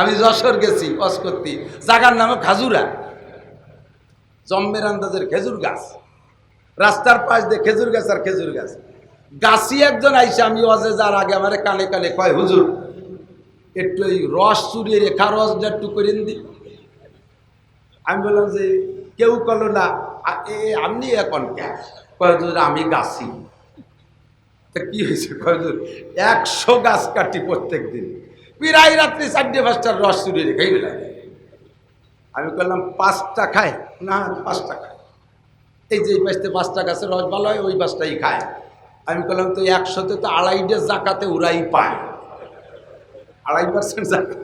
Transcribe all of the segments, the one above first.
আমি যশোর গেছি ওয়াজ করতে জাগার নামে খাজুরা। জম্মের আন্দাজের খেজুর গাছ। রাস্তার পাশ দিয়ে খেজুর গাছ আর খেজুর গাছ। গাছি একজন আইসে আমি অজে যার আগে আমারে কানে কানে কয়, হুজুর, একটু এই রস চুরিয়ে রেখা রসটা একটু করে দি আমি বললাম যে, কেউ করল না। এ আপনি এখন কয়, হুজুর, আমি গাছি। তা কি হয়েছে? কয়, হুজুর, একশো গাছ কাটি প্রত্যেক দিন প্রায় রাত্রি চারটে পাঁচটার রস চুরিয়ে রেখেই লাগে আমি বললাম, পাঁচটা খায়? না, পাঁচটা খায়। এই যে পাশতে পাঁচটা গাছের রস ভালো হয়, ওই পাঁচটাই খায়। আমি বললাম, তো একশোতে তো আড়াইটে জাকাতে ওরাই পায়। আড়াই পার্সেন্ট জাকাত।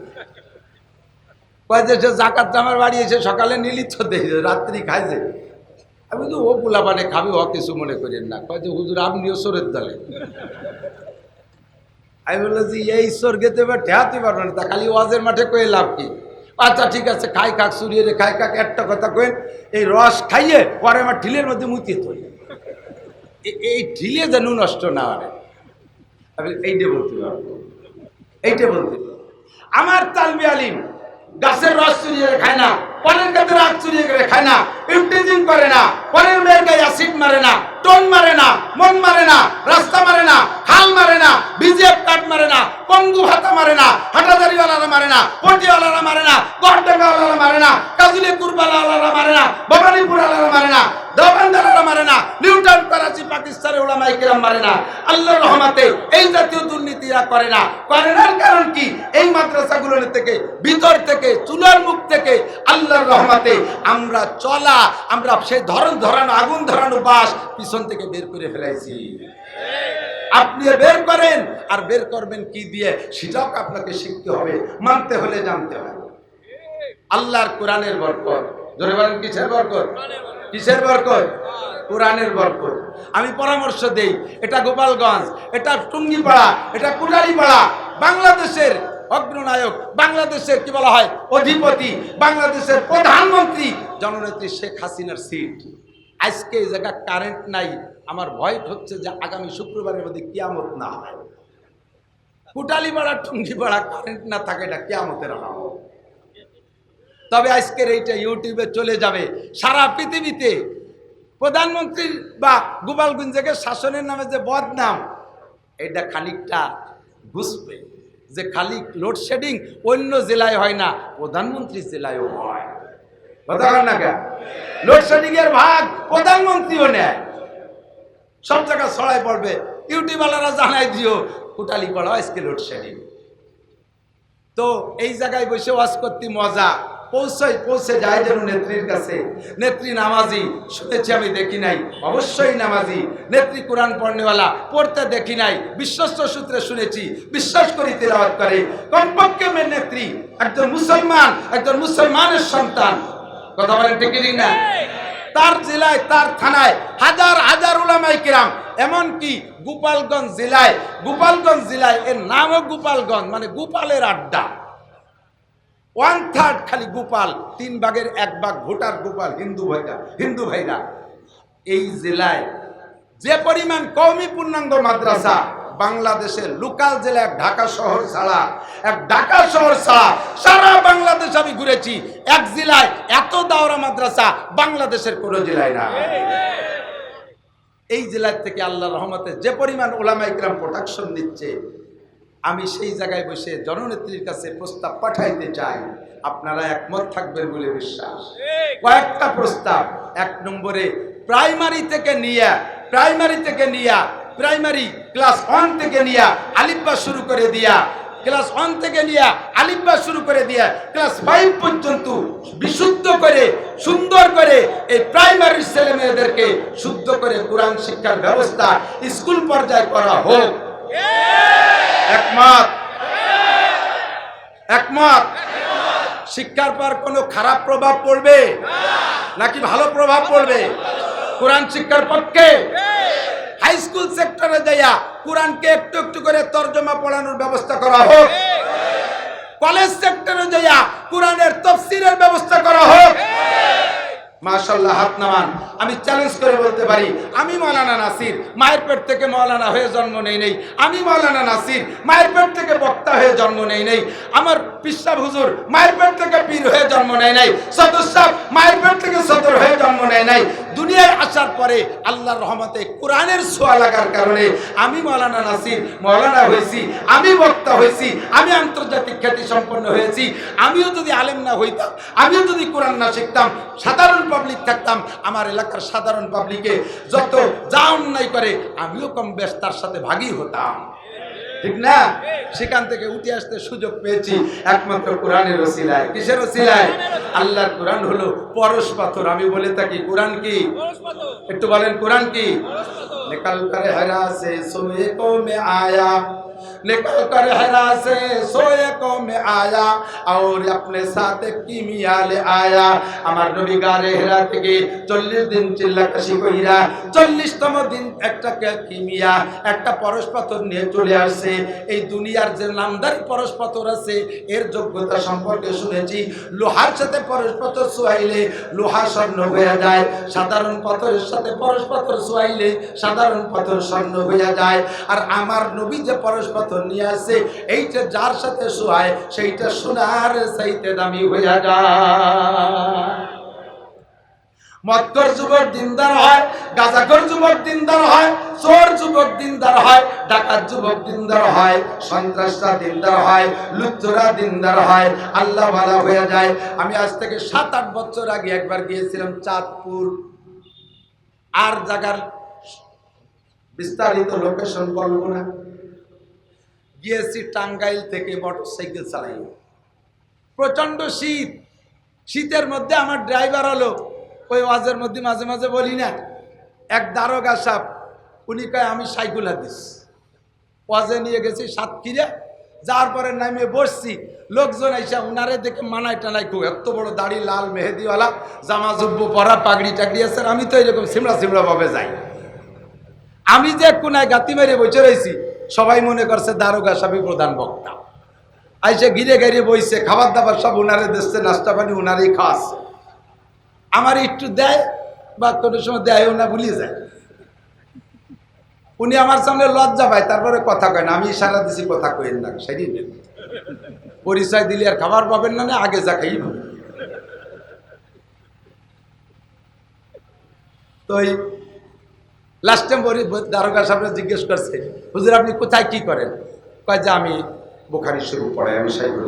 কয় যে, সে জাকাত আমার বাড়ি এসে সকালে নিলি তো রাত্রি খায় যে। আমি তো ও পোলা মানে খাবে, ও কিছু মনে করেন না। কয় যে, হুজুর, আপনিও সরের দলে। আমি বললাম যে, এই স্বর্গেতে এবার ঠেয়াতে পারব না। তা খালি ওয়াজের মাঠে কয়ে লাভ কি? আচ্ছা ঠিক আছে, খাই খাক সুরিয়ে রে খাই খাক। একটা কথা কয়েন এই রস খাইয়ে পরে আমার ঢিলের মধ্যে মুতিয়ে এ- এই ঢিলে যেন নষ্ট না হয়। আমি এইটা বলতে পারব, এইটা বলতে পারব। আমার তালবি আলিম গাছের রস চুরিয়ে খায় না। পরের কাছে রাগ চুরিয়ে করে খায় না ইউটিজিং করে না পরের মেয়ের গায়ে অ্যাসিড মারে না টোন মারে না মন মারে না রাস্তা মারে না হাল মারে না বিজেপ কাট মারে না পঙ্গু ভাতা মারে না হাটাদারিওয়ালারা মারে না পটিওয়ালারা মারে না গড়ডাঙ্গাওয়ালারা মারে না কাজুলি কুরবালাওয়ালারা মারে না ভবানীপুরালারা মারে না দোকানদারেরা মারে না, নিউটন করাচি পাকিস্তানের ওলামাই কেরাম মারে না রহমাতে এই জাতীয় দুর্নীতিরা করে না। করে না কারণ কি? এই মাদ্রাসাগুলোর থেকে, ভিতর থেকে, চুলার মুখ থেকে রহমাতে আমরা চলা, আমরা সেই ধরন ধরানো, আগুন ধরানো বাস পিছন থেকে বের করে ফেলাইছি। আপনি বের করেন, আর বের করবেন কি দিয়ে? সেটাও আপনাকে শিখতে হবে, মানতে হলে জানতে হবে। আল্লাহর কোরআনের বরকত। ধরে বলেন কিসের বরকত? কোরআনের বরকত। আমি পরামর্শ দেই, এটা গোপালগঞ্জ, এটা টুঙ্গিপাড়া, এটা কুড়ালিপাড়া বাংলাদেশের অগ্রনায়ক, বাংলাদেশের কি বলা হয়, অধিপতি, বাংলাদেশের প্রধানমন্ত্রী, জননেত্রী শেখ হাসিনার সিট। আজকে এই জায়গা কারেন্ট নাই, আমার ভয় হচ্ছে যে আগামী শুক্রবারের মধ্যে কিয়ামত না হয়। কুটালিপাড়া, টুঙ্গিপাড়া কারেন্ট না থাকে এটা কিয়ামতের আলামত। তবে আজকের এইটা ইউটিউবে চলে যাবে। সারা পৃথিবীতে প্রধানমন্ত্রীর বা গোপালগঞ্জের শাসনের নামে যে বদনাম, এটা খানিকটা বুঝবে যে খালি লোডশেডিং অন্য জেলায় হয় না প্রধানমন্ত্রী জেলায়ও হয়। না কেন? লোডশেডিং এর ভাগ প্রধানমন্ত্রীও নেয়। সব জায়গা ছড়াই পড়বে। ইউটিউবালারা জানাই দিও, কোটালি পড়া আজকে লোডশেডিং। তো এই জায়গায় বসে ওয়াজ করতে মজা। পৌঁছাই, পৌঁছে যায় যেন নেত্রীর কাছে। নেত্রী নামাজি, শুনেছি আমি, দেখি নাই। অবশ্যই নামাজি। নেত্রী কোরআন পড়নেওয়ালা, পড়তে দেখি নাই। বিশ্বস্ত সূত্রে শুনেছি, বিশ্বাস করি তেলাওয়াত করে। কমপক্ষে মেয়ে নেত্রী একজন মুসলমান, একজন মুসলমানের সন্তান। কথা বলেন ঠিক না? তার জেলায়, তার থানায় হাজার হাজার উলামাই কিরাম। এমনকি গোপালগঞ্জ জেলায় গোপালগঞ্জ জেলায় এর নামও গোপালগঞ্জ মানে গোপালের আড্ডা। ওয়ান থার্ড খালি গোপাল, তিন ভাগের এক ভাগ ভোটার গোপাল, হিন্দু ভাইরা হিন্দু ভাইরা। এই জেলায় যে পরিমাণ কৌমি পূর্ণাঙ্গ মাদ্রাসা, বাংলাদেশের লোকাল জেলা, এক ঢাকা শহর ছাড়া, এক ঢাকা শহর ছাড়া সারা বাংলাদেশ আমি ঘুরেছি। এক জেলায় এত দাওরা মাদ্রাসা বাংলাদেশের কোনো জেলায় না। এই জেলার থেকে আল্লাহ রহমতে যে পরিমাণ ওলামা ইকরাম প্রোটেকশন নিচ্ছে আমি সেই জায়গায় বসে জননেত্রীর কাছে প্রস্তাব পাঠাইতে চাই। আপনারা একমত থাকবেন বলে বিশ্বাস। কয়েকটা প্রস্তাব। এক নম্বরে প্রাইমারি থেকে নিয়ে প্রাইমারি থেকে নিয়া প্রাইমারি ক্লাস ওয়ান থেকে নিয়া আলিব্বা শুরু করে দিয়া ক্লাস ওয়ান থেকে নিয়ে আলিব্বা শুরু করে দিয়ে ক্লাস ফাইভ পর্যন্ত বিশুদ্ধ করে সুন্দর করে এই প্রাইমারি ছেলে মেয়েদেরকে শুদ্ধ করে কোরআন শিক্ষার ব্যবস্থা স্কুল পর্যায়ে করা হোক। একমত। একমত। শিক্ষার পর কোনো খারাপ প্রভাব পড়বে? নাকি ভালো প্রভাব পড়বে? কোরআন শিক্ষার পক্ষে? হাই স্কুল সেক্টরে যাইয়া কোরআনকে একটু একটু করে তর্জমা পড়ানোর ব্যবস্থা করা হোক। কলেজ সেক্টরে যাইয়া কোরআনের তফসিরের ব্যবস্থা করা হোক। মাশাল্লাহ হাত নামান। আমি চ্যালেঞ্জ করে বলতে পারি, আমি মৌলানা নাসির, মায়ের পেট থেকে মৌলানা হয়ে জন্ম নেই নেই। আমি মৌলানা নাসির, মায়ের পেট থেকে বক্তা হয়ে জন্ম নেই নেই। আমার পিসাব হুজুর, মায়ের পেট থেকে পীর হয়ে জন্ম নেয় নাই। সদর সাহেব, মায়ের পেট থেকে সদর হয়ে জন্ম নেয় নাই। দুনিয়ায় আসার পরে আল্লাহর রহমতে কোরআনের ছোঁয়া লাগার কারণে আমি মৌলানা নাসির মৌলানা হয়েছি, আমি বক্তা হয়েছি, আমি আন্তর্জাতিক খ্যাতি সম্পন্ন হয়েছি। আমিও যদি আলেম না হইতাম, আমিও যদি কোরআন না শিখতাম, সাধারণ পাবলিক থাকতাম আমার এলাকার সাধারণ পাবলিকে যত যা অন্যায় করে আমিও কম বেশ তার সাথে ভাগই হতাম। ঠিক না? সেখান থেকে উঠে আসতে সুযোগ পেয়েছি একমাত্র কোরআনের ওসিলায়। কিসের ওসিলায়? আল্লাহর কোরআন হলো পরশ পাথর। আমি বলে থাকি কোরআন কি? একটু বলেন কোরআন কি? নিকাল করে হেরা সে সুমে কমে আয়া। निकल कर हरा से सोए को में आया और अपने साथ किमिया ले आया আমার নবী গারে হেরা থেকে চল্লিশ দিন চিল্লা কাশি কইরা চল্লিশতম দিন একটা কে- কিমিয়া একটা পরশ পাথর নিয়ে চলে আসছে এই দুনিয়ার যে নামদারি পরশ পাথর আছে এর যোগ্যতা সম্পর্কে শুনেছি লোহার সাথে পরশ পাথর সোয়াইলে লোহা স্বর্ণ হয়ে যায় সাধারণ পাথরের সাথে পরশ পাথর সোয়াইলে সাধারণ পাথর স্বর্ণ হয়ে যায় আর আমার নবী যে পরশ পাথর নিয়ে আসে, এইটা যার সাথে সোয়ায় সেইটা সোনার দামি হয়ে যায়। আমি আজ থেকে সাত আট বছর আগে একবার গিয়েছিলাম চাঁদপুর। আর জায়গার বিস্তারিত লোকেশন গিয়েছি টাঙ্গাইল থেকে মোটরসাইকেল চালাই প্রচণ্ড শীত। শীতের মধ্যে আমার ড্রাইভার হলো ওই ওয়াজের মধ্যে মাঝে মাঝে বলি না, এক দারোগা সাপ উনি কয়, আমি সাইকেল হাদিস। ওয়াজে নিয়ে গেছি সাত সাতক্ষীরে যাওয়ার পরে নামিয়ে বসছি। লোকজন এসে উনারে দেখে মানাই টানাই খুব এত বড় দাড়ি, লাল মেহেদিওয়ালা, জামা জুব্বু পরা, পাগড়ি টাগড়ি আছে আমি তো এরকম সিমড়া সিমড়া ভাবে যাই। আমি যে কোনায় গাতি মেরে বসে রয়েছি সবাই মনে করছে দারোগা সাহেব প্রধান বক্তা। আইসে ঘিরে ঘিরে বইছে, খাবার দাবার সব উনারে দিচ্ছে, নাস্তা পানি উনারই খাস আমার একটু দেয়, বা কোনো সময় দেয় না, ভুলিয়ে যায়। উনি আমার সামনে লজ্জা পায়, তারপরে কথা কয় না, আমি ইশারা দিছি, কথা কইেন না সেই পরিচয় দিলে আর খাবার পাবেন না না, আগে যা খাই তো লাস্ট টাইম বলি দারোগা সাহেবরা জিজ্ঞেস করছে, হুজুর, আপনি কোথায় কি করেন? কয়, যে আমি বোখারি শুরু পড়াই, আমি সাইকেল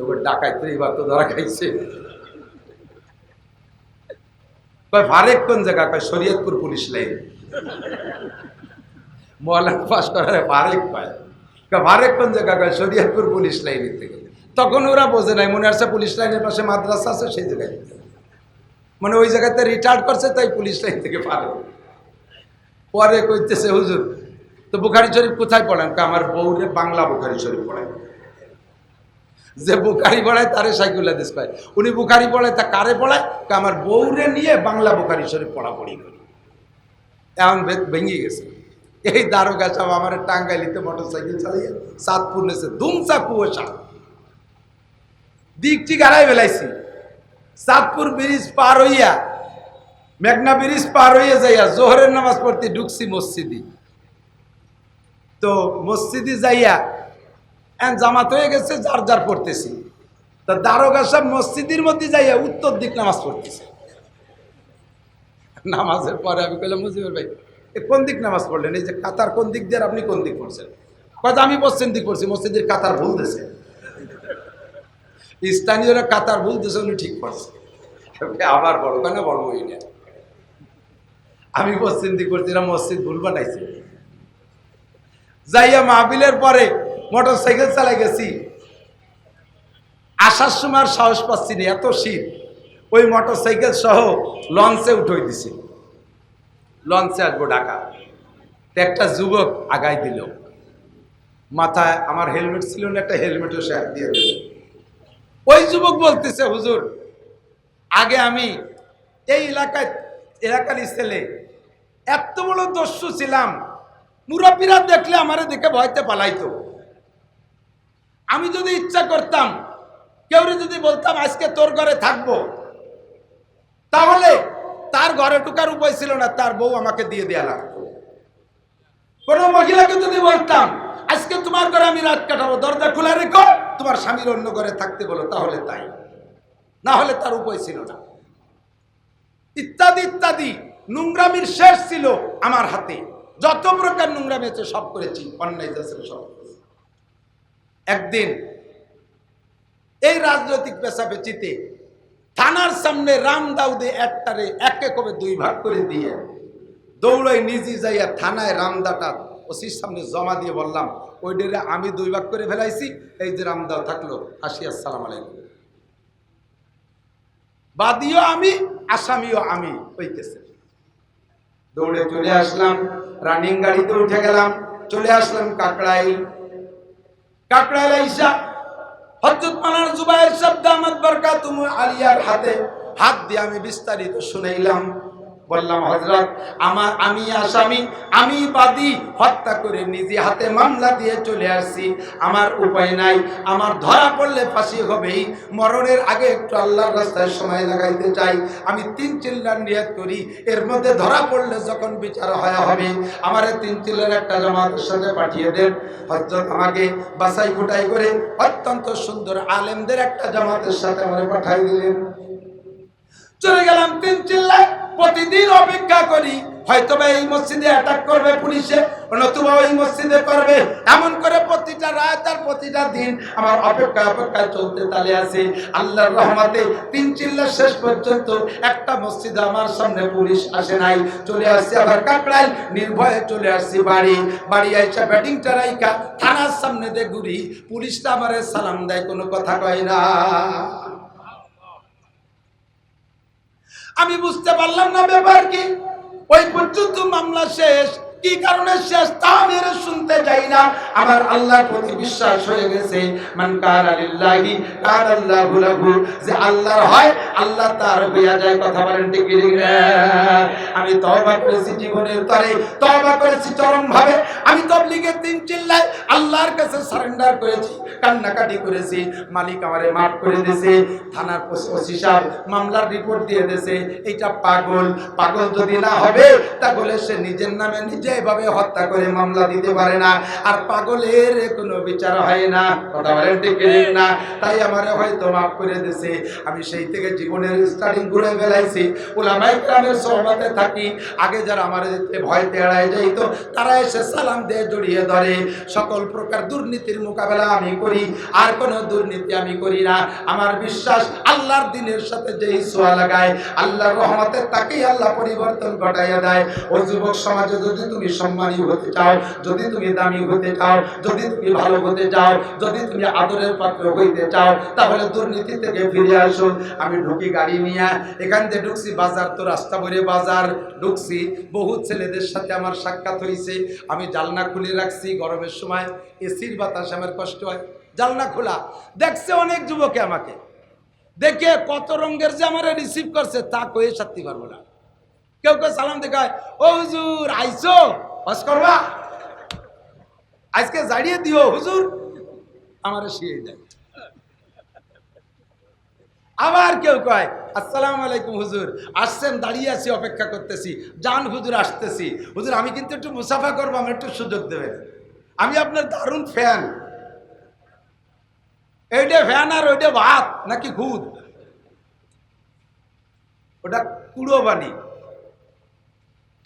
এবার ডাকাইতে এবার তো ধরা খাইছে। কয়, ফারেক কোন জায়গা? কয়, শরীয়তপুর পুলিশ লাইন। মহলান পাস করার ফারেক পায়। কয়, ফারেক কোন জায়গা? কয়, শরীয়তপুর পুলিশ লাইনের থেকে। তখন ওরা বোঝে নাই, মনে আসছে পুলিশ লাইনের পাশে মাদ্রাসা আছে সেই জায়গায়। মানে ওই জায়গাতে রিটায়ার্ড করছে, তাই পুলিশ লাইন থেকে পারে পরে কইতেছে, হুজুর, তো বুখারি শরীফ কোথায় পড়েন? আমার বউরে বাংলা বুখারি শরীফ পড়ায়। যে বুখারি পড়ায়, তারে সাইকুল হাদিস পায় উনি বুখারি পড়ায়, তা কারে পড়ায়? আমার বউরে নিয়ে বাংলা বুখারি শরীফ পড়াপড়ি করি। এমন বেদ ভেঙে গেছে। এই দারোগা সব আমার টাঙ্গাইলিতে মোটর সাইকেল চালিয়ে সাতপুর নেছে, ধুমসা কুয়াশা। দিকটি গাড়াই বেলাইছি সাতপুর ব্রিজ পার হইয়া মেঘনা ব্রিজ পার হয়ে যাইয়া জোহরের নামাজ পড়তে ঢুকছি মসজিদি। তো মসজিদে যাইয়া জামাত হয়ে গেছে, যার যার পড়তেছি। তা দারোগা সব মসজিদের মধ্যে যাইয়া উত্তর দিক নামাজ পড়তেছে। নামাজের পরে আমি কইলাম মুজিবুর ভাই, এ কোন দিক নামাজ পড়লেন? এই যে কাতার কোন দিক দিয়ে আপনি কোন দিক পড়ছেন? কয় আমি পশ্চিম দিক পড়ছি, মসজিদের কাতার ভুল দিয়েছে স্থানীয়রা কাতার ভুল দিয়েছে উনি ঠিক পড়ছে আবার বড়, কেন বড় হই আমি দিক করছিলাম মসজিদ ভুল বানাইছি। যাইয়া মাহবিলের পরে মোটর সাইকেল চালাই গেছি। আসার সময় আর সাহস পাচ্ছি না, এত শীত। ওই মোটর সাইকেল সহ লঞ্চে উঠে দিছি। লঞ্চে আসব ঢাকা। একটা যুবক আগাই দিল। মাথায় আমার হেলমেট ছিল না, একটা হেলমেটও সে দিয়ে দিল। ওই যুবক বলতেছে, হুজুর, আগে আমি এই এলাকায়, এলাকার ছেলে এত বড় দস্যু ছিলাম। মুরব্বীরা দেখলে আমারে দেখে ভয়তে পালাইতো। আমি যদি ইচ্ছা করতাম কেউ যদি বলতাম, আজকে তোর ঘরে থাকব, তাহলে তার ঘরে টুকার উপায় ছিল না, তার বউ আমাকে দিয়ে দেয়া লাগতো। কোনো মহিলাকে যদি বলতাম, আজকে তোমার ঘরে আমি রাত কাটাবো, দরজা খোলা রেখো, তোমার স্বামীর অন্য ঘরে থাকতে বলো, তাহলে তাই। না হলে তার উপায় ছিল না। ইত্যাদি ইত্যাদি। নোংরামির শেষ ছিল আমার হাতে। যত প্রকার নোংরামি আছে সব করেছি, অন্যায় ছিল সব একদিন এই রাজনৈতিক পেশাপেচিতে থানার সামনে রাম দাউদে একটারে একে কবে দুই ভাগ করে দিয়ে দৌড়াই নিজে যাইয়া থানায় রামদাটা ওসির সামনে জমা দিয়ে বললাম ওই ডেরে আমি দুই ভাগ করে ফেলাইছি, এই যে রামদাও থাকল, আসি, আসসালাম আলাইকুম। বাদীও আমি, আসামিও আমি হইতেছে। দৌড়ে চলে আসলাম রানিং গাড়িতে উঠে গেলাম, চলে আসলাম কাকড়াইল। কাকড়াইল আইসা হজরত মালার জুবাইর শব্দ আহমদ বরকাতুম আলিয়ার হাতে হাত দিয়ে আমি বিস্তারিত শুনাইলাম। বললাম হজরত আমার আমি আসামি আমি বাদী, হত্যা করে নিজে হাতে মামলা দিয়ে চলে আসছি। আমার উপায় নাই, আমার ধরা পড়লে ফাঁসি হবেই। মরণের আগে একটু আল্লাহর রাস্তায় সময় লাগাইতে চাই। আমি তিন চিল্লার নিয়ত করি, এর মধ্যে ধরা পড়লে যখন বিচার হয়, হবে। আমার তিন চিল্লার একটা জামাতের সাথে পাঠিয়ে দেন। হজরত আমাকে বাসাই ফুটাই করে অত্যন্ত সুন্দর আলেমদের একটা জামাতের সাথে আমার পাঠাই দিলেন। চলে গেলাম তিন চিল্লায়। প্রতিদিন অপেক্ষা করি। হয়তো বা এই মসজিদে অ্যাটাক করবে পুলিশে, নতুবা ওই মসজিদে করবে। এমন করে প্রতিটা রাত আর প্রতিটা দিন আমার অপেক্ষা অপেক্ষা চলতে তালে আছে। আল্লাহর রহমাতে তিন চিল্লা শেষ পর্যন্ত একটা মসজিদে আমার সামনে পুলিশ আসে নাই। চলে আসছে আবার কাকড়াই নির্ভয়ে চলে আসছি বাড়ি। বাড়ি আইসা ব্যাটিং চারাইকা থানার সামনে দিয়ে ঘুরি। পুলিশটা আমারে সালাম দেয়, কোনো কথা কয় না। আমি বুঝতে পারলাম না ব্যাপার কি। ওই পর্যন্ত মামলা শেষ। কি কারণে শেষ তা আমি শুনতে চাই না? আমার আল্লাহর প্রতি বিশ্বাস হয়ে গেছে। মান কারা লিল্লাহি লাহু। যে আল্লাহর হয়, আল্লাহ তার হইয়া যায়। কথা বলেন ঠিক? আমি তওবা করেছি জীবনের তরে। তওবা করেছি চরম ভাবে আমি তিন আল্লাহর কাছে সারেন্ডার করেছি। কান্নাকাটি করেছি। মালিক আমারে মাফ করে দিয়েছে। থানার ওসি সাহেব মামলার রিপোর্ট দিয়ে দিয়েছে। এইটা পাগল। পাগল যদি না হবে, তাহলে সে নিজের নামে নিজে এভাবে হত্যা করে মামলা দিতে পারে না, আর পাগলের কোনো বিচার হয় না। কথা বলেন ঠিক না? তাই আমারে হয়তো মাফ করে দিয়েছে আমি সেই থেকে জীবনের স্টার্টিং ঘুরে বেলাইছি ওলামাই গ্রামের সহমতে থাকি। আগে যারা আমার ভয়তে এড়ায় যাইত, তারা এসে সালাম দিয়ে জড়িয়ে ধরে। সকল প্রকার দুর্নীতির মোকাবেলা আমি করি, আর কোনো দুর্নীতি আমি করি না। আমার বিশ্বাস আল্লাহর দিনের সাথে যেই সোয়া লাগায়, আল্লাহর রহমতে তাকেই আল্লাহ পরিবর্তন ঘটাইয়া দেয়। ও যুবক সমাজে যদি তুমি সম্মানী হতে চাও, যদি তুমি দামি হতে চাও, যদি তুমি ভালো হতে চাও, যদি তুমি আদরের পাত্র হইতে চাও, তাহলে দুর্নীতি থেকে ফিরে আসো আমি ঢুকি গাড়ি নিয়ে, এখান থেকে ঢুকছি বাজার, তো রাস্তা ভরে বাজার। ঢুকছি বহু ছেলেদের সাথে আমার সাক্ষাৎ হয়েছে আমি জালনা খুলে রাখছি গরমের সময়, এসির বাতাস আমার কষ্ট হয়। জালনা খোলা, দেখছে অনেক যুবকে আমাকে। দেখে কত রঙের যে আমার রিসিভ করছে, তা কয়ে সারতে পারব না। কেউ কেউ সালাম দেখায় ও হুজুর আইসো হস করবা। আজকে জাড়িয়ে দিও, হুজুর। আমার শিয়ে দেয়। আবার কেউ কয়, আসসালামু আলাইকুম হুজুর, আসছেন, দাঁড়িয়ে আছি, অপেক্ষা করতেছি। যান, হুজুর, আসতেছি। হুজুর, আমি কিন্তু একটু মুসাফা করব, আমার একটু সুযোগ দেবেন। আমি আপনার দারুণ ফ্যান। এইটা ফ্যান আর ওইটা ভাত, নাকি খুদ? ওটা কুড়ো বাণী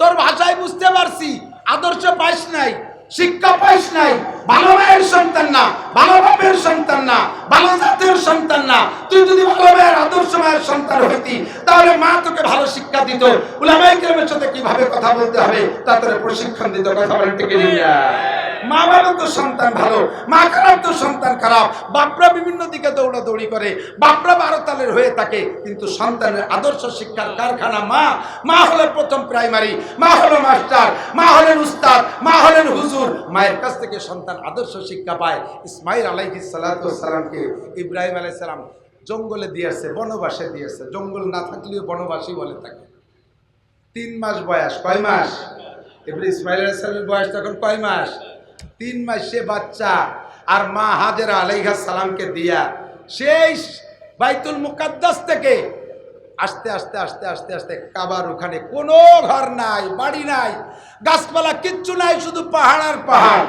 তোর ভাষায় বুঝতে পারছি, আদর্শ পাইস নাই, শিক্ষা পাইস নাই, ভালো মায়ের সন্তান না, ভালো বাপের সন্তান না, ভালো জাতের সন্তান না। তুই যদি ভালো মায়ের আদর্শ মায়ের সন্তান হইতি, তাহলে মা তোকে ভালো শিক্ষা দিত। উলামাই কেরামের সাথে কীভাবে কথা বলতে হবে, তা তোর প্রশিক্ষণ দিত, কথা বলেন ঠিক না মা বাবা তো সন্তান ভালো মা খারাপ তো সন্তান খারাপ, বাপরা বিভিন্ন দিকে দৌড়াদৌড়ি করে, বাপরা বারো তালের হয়ে থাকে, কিন্তু সন্তানের আদর্শ শিক্ষার কারখানা মা মা হলেন প্রথম প্রাইমারি, মা হলো মাস্টার, মা হলেন উস্তাদ, মা হলেন হুজুর। মায়ের কাছ থেকে সন্তান আদর্শ শিক্ষা পায়। ইসমাইল আলাইহি সালামকে ইব্রাহিম আলাইহিস সালাম জঙ্গলে দিয়েছে বনবাসে দিয়েছে জঙ্গল না থাকলেও বনবাসী বলে থাকে। তিন মাস বয়স, কয় মাস? এবারে ইসমাইল আলাইসালামের বয়স তখন কয় মাস? তিন মাস বাচ্চা আর মা হাজেরা আলাইহা সালামকে দিয়া সেই বাইতুল মুকাদ্দাস থেকে আস্তে আস্তে আস্তে আস্তে আস্তে কাবার ওখানে কোনো ঘর নাই, বাড়ি নাই, গাছপালা কিচ্ছু নাই, শুধু পাহাড় আর পাহাড়।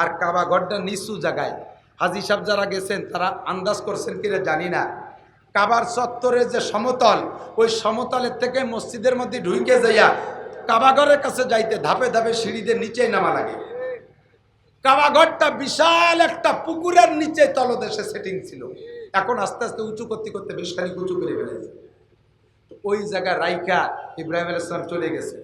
আর কাবা ঘরটা নিচু জায়গায়। হাজি সাহেব যারা গেছেন, তারা আন্দাজ করছেন কিনা জানি না। কাবার চত্বরের যে সমতল, ওই সমতলের থেকে মসজিদের মধ্যে ঢুইকে যাইয়া কাবাঘরের কাছে যাইতে ধাপে ধাপে সিঁড়িদের নিচেই নামা লাগে। কাবাঘরটা বিশাল একটা পুকুরের নিচে তলদেশে সেটিং ছিল। এখন আস্তে আস্তে উঁচু করতে করতে বেশ খালি উঁচু করে ফেলেছে। ওই জায়গায় রাইকা ইব্রাহিম আল ইসলাম চলে গেছে।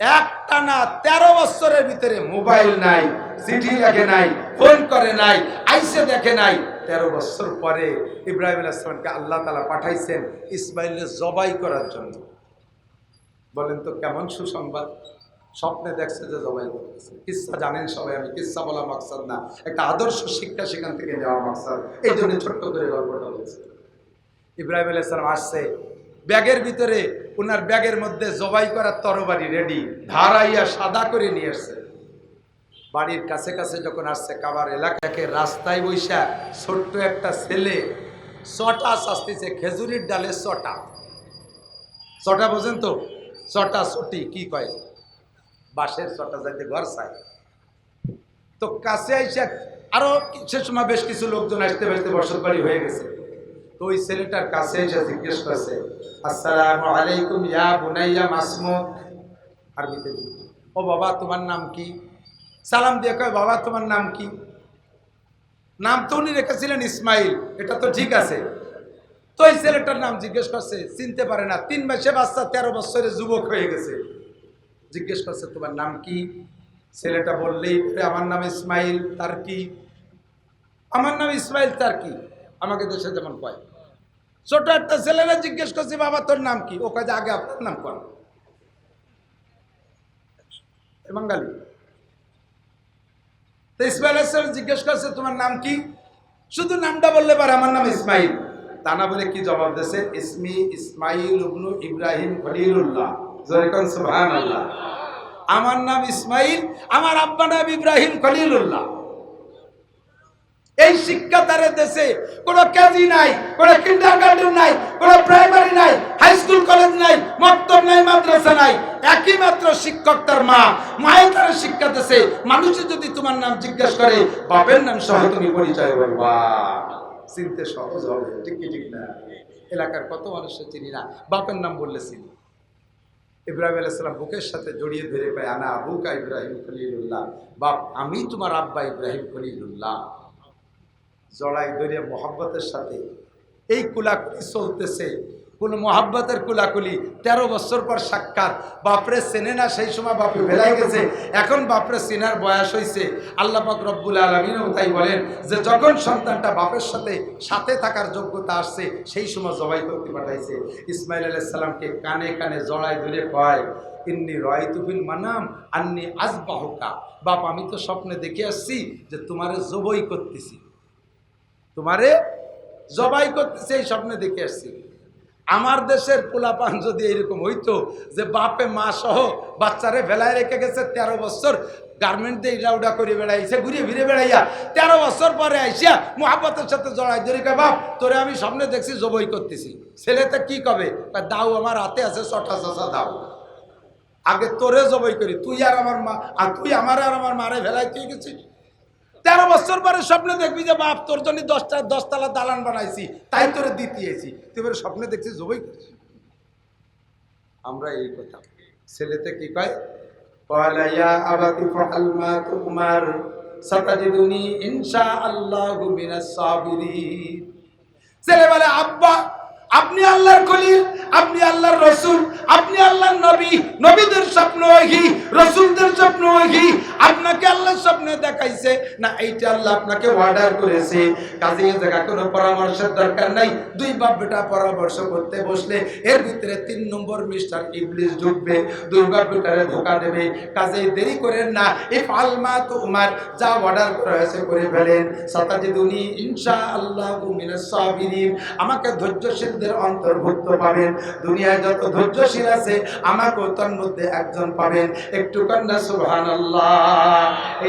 একটা না তেরো বছরের ভিতরে মোবাইল নাই চিঠি লেখে নাই, ফোন করে নাই, আইসে দেখে নাই। তেরো বছর পরে ইব্রাহিম আল ইসলামকে আল্লাহ তালা পাঠাইছেন ইসমাইলের জবাই করার জন্য। বলেন তো কেমন সুসংবাদ? স্বপ্নে দেখছে যে জবাই করতেছে। কিসা জানেন সবাই আমি, কিসা বলা মাকসাদ না। একটা আদর্শ শিক্ষা সেখান থেকে নেওয়া মাকসাদ। এই জন্য ছোট্ট করে গল্পটা বলছে। ইব্রাহিম আলাইহিস সালাম আসছে। ব্যাগের ভিতরে ওনার ব্যাগের মধ্যে জবাই করার তরবারি রেডি ধারাইয়া সাদা করে নিয়ে আসছে। বাড়ির কাছে কাছে যখন আসছে, কাবার এলাকাকে রাস্তায় বৈশা ছোট্ট একটা ছেলে চটা শাস্তিছে, খেজুরির ডালে চটা চটা বোঝেন তো? চটা চটি কি কয়? বাঁশের চটা যাইতে ঘর চাই তো কাছে আইসা আরও সে সময় বেশ কিছু লোকজন আসতে আসতে বসত বাড়ি হয়ে গেছে। তো ওই ছেলেটার কাছে এসে জিজ্ঞেস করছে, আসসালামু আলাইকুম ইয়া বুনাইয়া মাসমুক। আরবিতে ও বাবা, তোমার নাম কি? সালাম দিয়ে কয়, বাবা, তোমার নাম কি? নাম তো উনি রেখেছিলেন ইসমাইল, এটা তো ঠিক আছে। তো এই ছেলেটার নাম জিজ্ঞেস করছে, চিনতে পারে না, তিন মাসে বাচ্চা তেরো বছরের যুবক হয়ে গেছে। জিজ্ঞেস করছে, তোমার নাম কি? ছেলেটা বললেই আমার নাম ইসমাইল, তার কি? আমার নাম ইসমাইল, তার কি? আমাকে দেশে যেমন কয়। ছোট একটা ছেলেরা জিজ্ঞেস করছে, বাবা, তোর নাম কি? ও কাজে আগে আপনার নাম কর। তো ইসমাইল জিজ্ঞেস করছে, তোমার নাম কি? শুধু নামটা বললে পারে, আমার নাম ইসমাইল। তা না বলে কি জবাব দিয়েছে? ইসমি ইসমাইল ইব্রাহিম খলিলুল্লাহ। আমার নাম ইসমাইল, আমার আব্বা নাম ইব্রাহিম খলিলুল্লাহ। এই শিক্ষা তারে দেশে কোনো কেজি নাই, কোনো কিন্ডার গার্ডেন নাই, কোনো প্রাইমারি নাই, হাই স্কুল, কলেজ নাই, মক্তব নাই, মাদ্রাসা নাই। একই মাত্র শিক্ষক তার মা, মায়ের তার শিক্ষা দেশে। মানুষে যদি তোমার নাম জিজ্ঞেস করে, বাপের নাম সহ তুমি পরিচয় বলবা। চিনতে সহজ হবে, ঠিক কি ঠিক না? এলাকার কত মানুষের চিনি না, বাপের নাম বললে চিনি। ইব্রাহিম আলাইসালাম বুকের সাথে জড়িয়ে ধরে পায় আনা আবুকা ইব্রাহিম খলিলুল্লাহ। বাপ, আমি তোমার আব্বা ইব্রাহিম খলিলুল্লাহ। জড়াই ধরে মোহাম্মতের সাথে, এই কুলাকুলি চলতেছে কোন মোহাব্বতের কুলাকুলি। তেরো বছর পর সাক্ষাৎ। বাপরে চেনে না, সেই সময় বাপরে ভেলাই গেছে। এখন বাপরে চেনার বয়স হয়েছে আল্লাহ পাক রব্বুল আলমিনও তাই বলেন যে, যখন সন্তানটা বাপের সাথে সাথে থাকার যোগ্যতা আসছে, সেই সময় জবাই করতে পাঠাইছে। ইসমাইল আলাইসাল্লামকে কানে কানে জড়াই ধরে কয়, ইন্নি রয় তুফিল মানাম, আন্নি আজ আজবাহকা বাপ, আমি তো স্বপ্নে দেখে আসছি যে, তোমারে জবই করতেছি। তোমারে জবাই করতেছি, এই স্বপ্নে দেখে আসছি। আমার দেশের পোলাপান যদি এরকম হইতো যে বাপে, মা সহ বাচ্চারে ভেলায় রেখে গেছে, তেরো বছর গার্মেন্ট দিয়ে ইটা উডা করে বেড়াইছে ঘুরে ফিরে বেড়াইয়া, তেরো বছর পরে আইসিয়া মহাপতের সাথে জড়াই ধরে কে বাপ, তোরে আমি স্বপ্নে দেখছি, জবই করতেছি। ছেলেতে কি কবে? দাও, আমার হাতে আছে ছটা চষা দাও। আগে তোরে জবই করি, তুই আর আমার মা, আর তুই আমার আর আমার মারে ভেলাই তুই গেছিস? তেরো বছর পরে স্বপ্নে দেখবি যে, বাপ, তোর জন্য দশটা, দশতলা দালান বানাইছি, তাই তোরে দিতেছি তুই এবার স্বপ্নে দেখছি জবই করছি আমরা এই কথা। ছেলেতে কি কয়? ছেলে বলে, আব্বা আপনি আল্লাহর খলিল, আপনি আল্লাহর রসুল, আপনি আল্লাহর নবী, নবীদের স্বপ্ন ওহি, রসুলদের স্বপ্ন ওহি। আপনাকে আল্লাহর স্বপ্নে দেখাইছে, না এইটা আল্লাহ আপনাকে অর্ডার করেছে। কাজে জায়গা কোনো পরামর্শের দরকার নাই। দুই বাপ বেটা পরামর্শ করতে বসলে এর ভিতরে তিন নম্বর মিস্টার ইবলিস ঢুকবে, দুই বাপ বেটারে ধোকা দেবে। কাজে দেরি করেন না এই ফালমা তো উমার যা অর্ডার করা হয়েছে করে ফেলেন। সাতাজিদুনি ইনশা আল্লাহ আমাকে ধৈর্যশীলদের অন্তর্ভুক্ত পাবেন। দুনিয়ায় যত ধৈর্যশীল আছে, আমাকেও তার মধ্যে একজন পাবেন। একটু কন্যা সুহান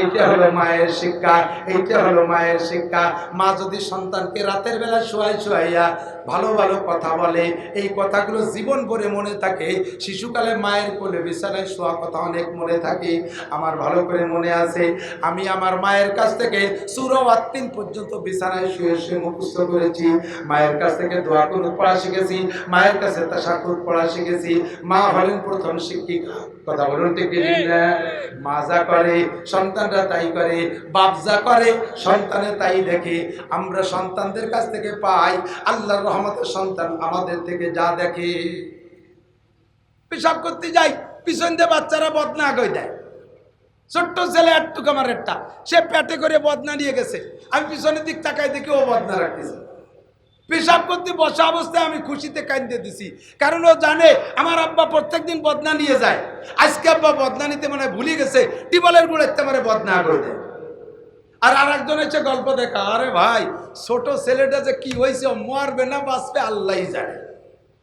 এইটা হলো মায়ের শিক্ষা, এইটা হলো মায়ের শিক্ষা। মা যদি সন্তানকে রাতের বেলা শোয়াই শোয়াইয়া ভালো ভালো কথা বলে এই কথাগুলো জীবন ভরে মনে থাকে। শিশুকালে মায়ের কোলে বিছানায় শোয়া কথা অনেক মনে থাকে। আমার ভালো করে মনে আছে আমি আমার মায়ের কাছ থেকে সুরো আত্মিন পর্যন্ত বিছানায় শুয়ে শুয়ে মুখস্থ করেছি। মায়ের কাছ থেকে দোয়া কুনুত পড়া শিখেছি। মায়ের কাছে তাশাকুর পড়া শিখেছি। মা হলেন প্রথম শিক্ষিকা। কথা বলুন ঠিক না? মা যা করে সন্তানরা তাই করে। বাপ যা করে সন্তানে তাই দেখে। আমরা সন্তানদের কাছ থেকে পাই আল্লাহর রহমতের সন্তান আমাদের থেকে যা দেখে, পেশাব করতে যাই, পিছন দিয়ে বাচ্চারা বদনা আগে দেয়? ছোট্ট ছেলে একটু আমার একটা, সে পেটে করে বদনা নিয়ে গেছে। আমি পিছনের দিক তাকাই দেখি ও বদনা রাখতেছে। পেশাব করতে বসা অবস্থায় আমি খুশিতে কান্দে দিছি। কারণ ও জানে আমার আব্বা প্রত্যেকদিন বদনা নিয়ে যায়। আজকে আব্বা বদনা নিতে মানে ভুলে গেছে টিবলের গুড়েতে মানে বদনা করে দেয়। আর আর একজন এসে গল্প দেখা, আরে ভাই, ছোট ছেলেটা যে কি হয়েছে মরবে না, বাঁচবে আল্লাহ জানে।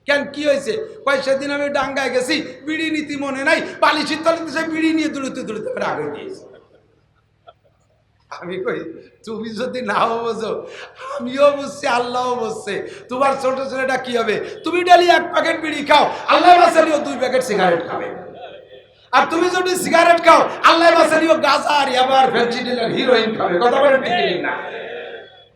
কেন কি হয়েছে কয়, সেদিন আমি ডাঙ্গায় গেছি, বিড়ি নীতি মনে নাই, বালিশির তলাতে সে বিড়ি নিয়ে দৌড়তে আমার আগে দিয়েছে। আমি কই, তুমি যদি নাও বোঝো, আমিও বুঝছি, আল্লাহও বুঝছে, তোমার ছোট ছেলেটা কি হবে? তুমি ডেলি এক প্যাকেট বিড়ি খাও আল্লাহ দুই প্যাকেট সিগারেট খাবে। আর তুমি যদি সিগারেট খাও, আল্লাহ বাসালিও গাঁজা আর আবার ফেন্সিডিল হিরোইন খাবে। কথা বলেন ঠিক না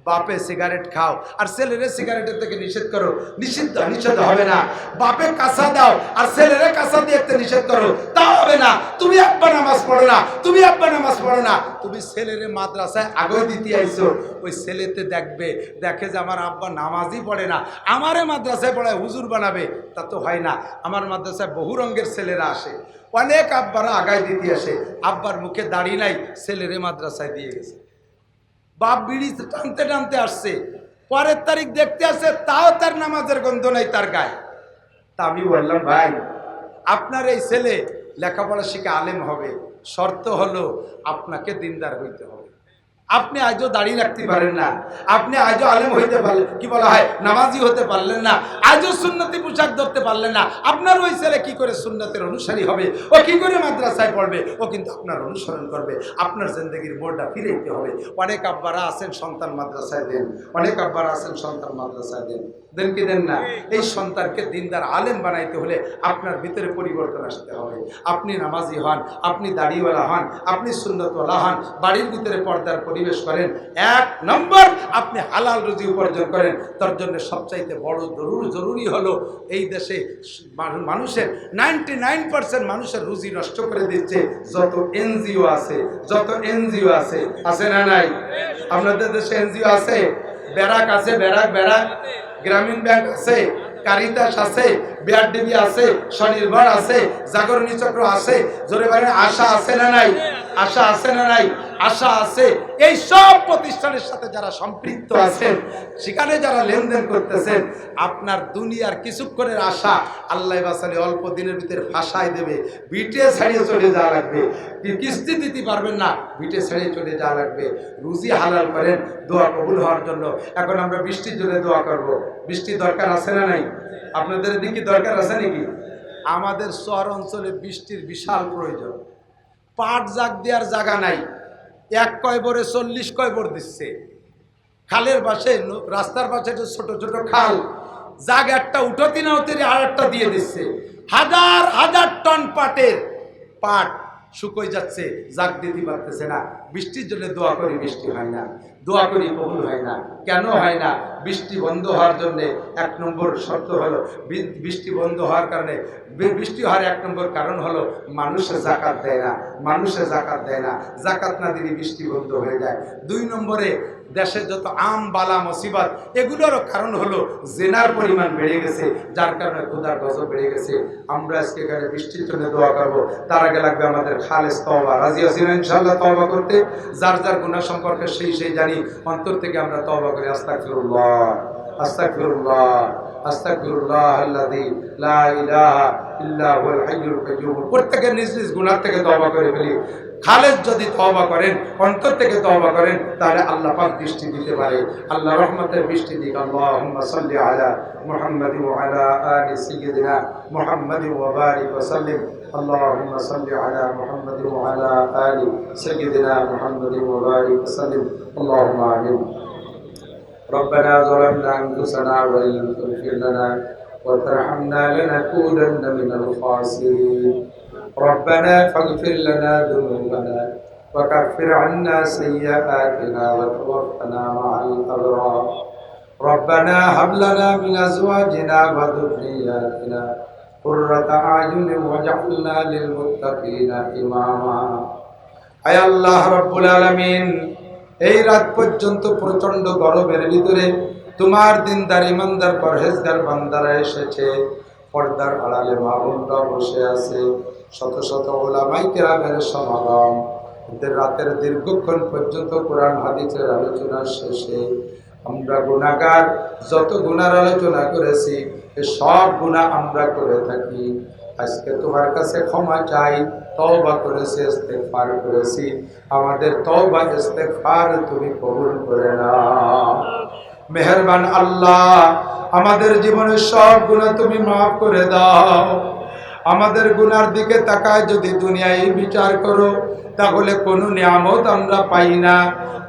বাপে সিগারেট খাও, আর ছেলেরে সিগারেটের থেকে নিষেধ করো। নিষিদ্ধ, নিষেধ হবে না। বাপে কাঁচা দাও, আর ছেলেরে কাঁচা দিয়ে নিষেধ করো। তা হবে না। তুমি আব্বা নামাজ পড়ো না। তুমি আব্বা নামাজ পড়ো না। তুমি ছেলেরে মাদ্রাসায় আগে দিতে আইছো। ওই ছেলেতে দেখবে, দেখে যে আমার আব্বা নামাজই পড়ে না। আমারে মাদ্রাসায় পড়ায় হুজুর বানাবে। তা তো হয় না। আমার মাদ্রাসায় বহু রঙের ছেলেরা আসে। অনেক আব্বারা আগায় দিতে আসে। আব্বার মুখে দাড়ি নাই, ছেলেরে মাদ্রাসায় দিয়ে গেছে। বাপ বিড়ি টানতে টানতে আসছে। পরের তারিখ দেখতে আসে, তাও তার নামাজের গন্ধ নাই তার গায়ে। তা আমি বললাম, ভাই, আপনার এই ছেলে লেখাপড়া শিখে আলেম হবে। শর্ত হলো আপনাকে দিনদার হইতে হবে। আপনি আজও দাঁড়িয়ে রাখতে পারেন না। আপনি আজও আলেম হইতে পারলেন কি বলা হয়? নামাজি হতে পারলেন না। আজও সুন্নতি পোশাক ধরতে পারলেন না। আপনার ওই ছেলে কি করে সুন্নতের অনুসারী হবে? ও কি করে মাদ্রাসায় পড়বে? ও কিন্তু আপনার অনুসরণ করবে। আপনার জিন্দগির বোর্ডটা ফিরে দিতে হবে। অনেক আব্বারা আছেন, সন্তান মাদ্রাসায় দেন। অনেক আব্বারা আছেন, সন্তান মাদ্রাসায় দেন। দেন কি দেন না? এই সন্তানকে দিনদার আলেম বানাইতে হলে আপনার ভিতরে পরিবর্তন আসতে হবে। আপনি নামাজি হন, আপনি দাড়িওয়ালা হন, আপনি সুন্নতওয়ালা হন, বাড়ির ভিতরে পর্দার পরিবেশ করেন। এক নম্বর আপনি হালাল রুজি উপার্জন করেন। তার জন্য সবচাইতে বড় জরুর, জরুরি হলো এই দেশে মানুষের নাইনটি নাইন পার্সেন্ট মানুষের রুজি নষ্ট করে দিচ্ছে। যত এনজিও আছে, যত এনজিও আছে আছে না নাই? আপনাদের দেশে এনজিও আছে? ব্যারাক আছে, ব্যারাক ব্যারাক। গ্রামীণ ব্যাংক আছে, কারিতাস আছে বিআরডিবি আছে, স্বনির্ভর আছে, জাগরণী চক্র আছে জোরে বাড়ি আশা আছে না নাই? আশা আছে না নাই? আশা আছে। এই সব প্রতিষ্ঠানের সাথে যারা সম্পৃক্ত আছেন সেখানে যারা লেনদেন করতেছেন আপনার দুনিয়ার কিছুক্ষণের আশা আল্লাহ বাসালে অল্প দিনের ভিতরে ফাঁসায় দেবে। বিটে ছাড়িয়ে চলে যাওয়া লাগবে। কিস্তি দিতে পারবেন না বিটে ছাড়িয়ে চলে যাওয়া লাগবে। রুজি হালাল করেন, দোয়া কবুল হওয়ার জন্য। এখন আমরা বৃষ্টির জন্য দোয়া করব। বৃষ্টি দরকার আছে না নাই? আপনাদের দিকে দরকার আছে নাকি? আমাদের শহর অঞ্চলে বৃষ্টির বিশাল প্রয়োজন। পাট জাগ দেওয়ার জায়গা নাই। এক কয়বরে চল্লিশ কয়বর দিচ্ছে। খালের পাশে, রাস্তার পাশে ছোট ছোট খাল, জাগ একটা উঠতি না উঠতে আর একটা দিয়ে দিচ্ছে। হাজার হাজার টন পাটের পাট শুকোয় যাচ্ছে, জাগ দিতে পারতেছে না। বৃষ্টির জন্য দোয়া করি, বৃষ্টি হয় না। দোয়া করি কবুল হয় না। কেন হয় না? বৃষ্টি বন্ধ হওয়ার জন্য এক নম্বর শর্ত হলো বৃষ্টি বন্ধ হওয়ার কারণে বৃষ্টি হওয়ার এক নম্বর কারণ হলো মানুষে জাকাত দেয় না, মানুষে জাকাত দেয় না। জাকাত না দিলে বৃষ্টি বন্ধ হয়ে যায়। দুই নম্বরে, দেশে যত আম, বালা, মুসিবত এগুলোরও কারণ হলো জেনার পরিমাণ বেড়ে গেছে, যার কারণে ক্ষুধার গজব বেড়ে গেছে। আমরা আজকে এখানে বৃষ্টির জন্য দোয়া করব। তার আগে লাগবে আমাদের খালেস তওবা। রাজি আছি ইনশাল্লাহ তওবা করতে? যার যার গুণা সম্পর্কে সেই সেই জানি, অন্তর থেকে আমরা তওবা করি। আস্তাগফিরুল্লাহ। আস্তাগফিরুল্লাহ আস্তাগফিরুল্লাহ আল্লাযী লা ইলাহা ইল্লা হুয়াল হাইয়ুল কাইয়্যুম প্রত্যেকে নিজ নিজ গুনাহ থেকে তওবা করে ফেলি। খালেদ যদি তওবা করেন, অন্তর থেকে তওবা করেন, তাহলে আল্লাহ পাক দৃষ্টি দিতে পারে। আল্লাহ রহমতের বৃষ্টি দিক। আল্লাহুম্মা সাল্লি আলা মুহাম্মাদি ওয়া আলা আলি সাইয়্যিদিনা মুহাম্মাদি ওয়া বারিক ওয়া সাল্লিম। আল্লাহুম্মা সাল্লি আলা মুহাম্মাদি ওয়া আলা আলি সাইয়্যিদিনা মুহাম্মাদি ওয়া বারিক ওয়া সাল্লিম। আল্লাহুম্মা আমিন। ربنا ظلمنا أنفسنا وإن لم تغفر لنا وترحمنا لنكونن من الخاسرين. ربنا فاغفر لنا ذنوبنا وكفر عنا سيئاتنا وتوفنا مع الأبرار. ربنا هب لنا من أزواجنا وذرياتنا قرة أعين واجعلنا للمتقين إماما. أي الله رب العالمين. এই রাত পর্যন্ত প্রচণ্ড গরমের ভিতরে তোমার দিনদার ইমানদার, পরহেজগার বান্দারা এসেছে। পর্দার আড়ালে মা বোনরা বসে আছে। শত শত ওলামাই কেরামের সমাগম। রাতের দীর্ঘক্ষণ পর্যন্ত কোরআন, হাদিসের আলোচনা শেষে। আমরা গুণাগার যত গুণার আলোচনা করেছি সব গুণা আমরা করে থাকি। আজকে তোমার কাছে ক্ষমা চাই, তওবা করেছি ইস্তেগফার করেছি। আমাদের তওবা, ইস্তেগফার তুমি কবুল করে নাও। মেহেরবান আল্লাহ, আমাদের জীবনের সব গুণা তুমি মাফ করে দাও। আমাদের গুনার দিকে তাকায় যদি দুনিয়ায় বিচার করো, তাহলে কোনো নিয়ামত আমরা পাই না।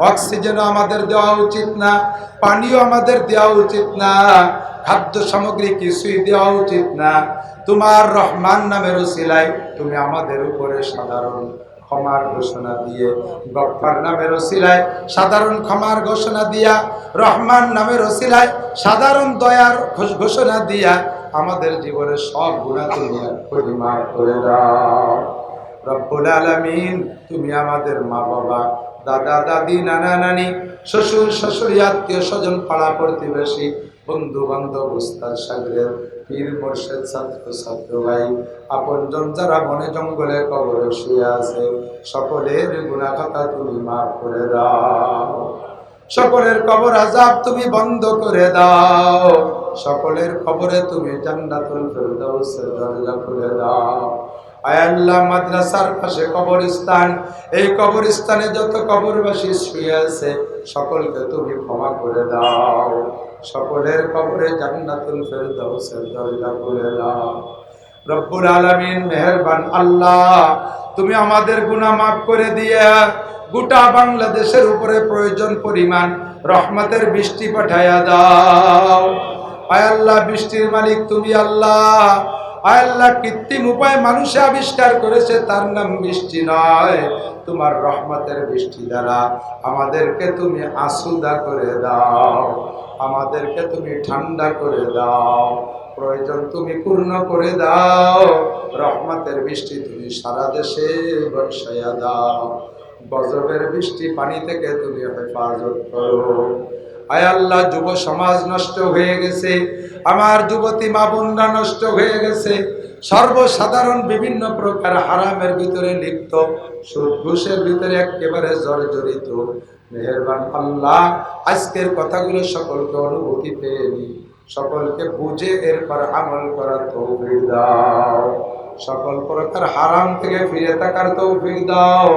অক্সিজেনও আমাদের দেওয়া উচিত না, পানিও আমাদের দেওয়া উচিত না। খাদ্য সামগ্রী কিছুই দেওয়া উচিত না। তোমার রহমান নামের ওসিলায় তুমি আমাদের উপরে সাধারণ ক্ষমার ঘোষণা দিয়ে, গফফার নামের ওসিলায় সাধারণ ক্ষমার ঘোষণা দিয়া, রহমান নামের ওসিলায় সাধারণ দয়ার ঘোষ- ঘোষণা দিয়া আমাদের জীবনের সব গুণা তুমি পরিমাণ করে দাও। রব্বুল আলামিন, তুমি আমাদের মা বাবা দাদা, দাদি, নানা, নানি, শ্বশুর, শাশুড়ি, আত্মীয় স্বজন, পাড়া প্রতিবেশী বন্ধু বান্ধব উস্তাদ সাগরের পীর মোর্শেদ ছাত্র ছাত্র ভাই আপনজন যারা বনে জঙ্গলে কবরে শুয়ে আছে, সকলের গুণা কথা তুমি মাফ করে দাও। সকলের কবর আজাব তুমি বন্ধ করে দাও। সকলের খবরে তুমি জান্নাতুল ফেরদাউসের দরজা খুলে দাও। আয় আল্লাহ, মাদ্রাসার পাশে কবরস্থান। এই কবরস্থানে যত কবরবাসী শুয়ে আছে, সকলকে তুমি ক্ষমা করে দাও। সকলের কবরে জান্নাতুল ফেরদাউসের দরজা খুলে দাও। রব্বুল আলামিন মেহেরবান আল্লাহ, তুমি আমাদের গুনাহ মাফ করে দিয়ে গোটা বাংলাদেশের উপরে প্রয়োজন পরিমাণ রহমতের বৃষ্টি পাঠায়া দাও। আয় আল্লাহ, বৃষ্টির মালিক তুমি আল্লাহ। আল্লাহ, কৃত্রিম উপায় মানুষে আবিষ্কার করেছে, তার নাম বৃষ্টি নয়, তোমার রহমতের বৃষ্টি দ্বারা। আমাদেরকে তুমি আসুদা করে দাও, আমাদেরকে তুমি ঠান্ডা করে দাও, প্রয়োজন তুমি পূর্ণ করে দাও, রহমতের বৃষ্টি তুমি সারা দেশে বর্ষাইয়া দাও, গজবের বৃষ্টি পানি থেকে তুমি হেফাজত করো। আল্লাহ, যুব সমাজ নষ্ট হয়ে গেছে, আমার যুবতী মা বোনরা নষ্ট হয়ে গেছে। সর্বসাধারণ বিভিন্ন প্রকার হারামের ভিতরে লিপ্ত, সুদ, ঘুষের ভিতরে একেবারে জর্জরিত। মেহেরবান আল্লাহ, আজকের কথাগুলো সকলকে অনুভূতি পেয়ে সকলকে বুঝে এরপর আমল করার তৌফিক দাও। সকল প্রকার হারাম থেকে ফিরে থাকার তৌফিক দাও।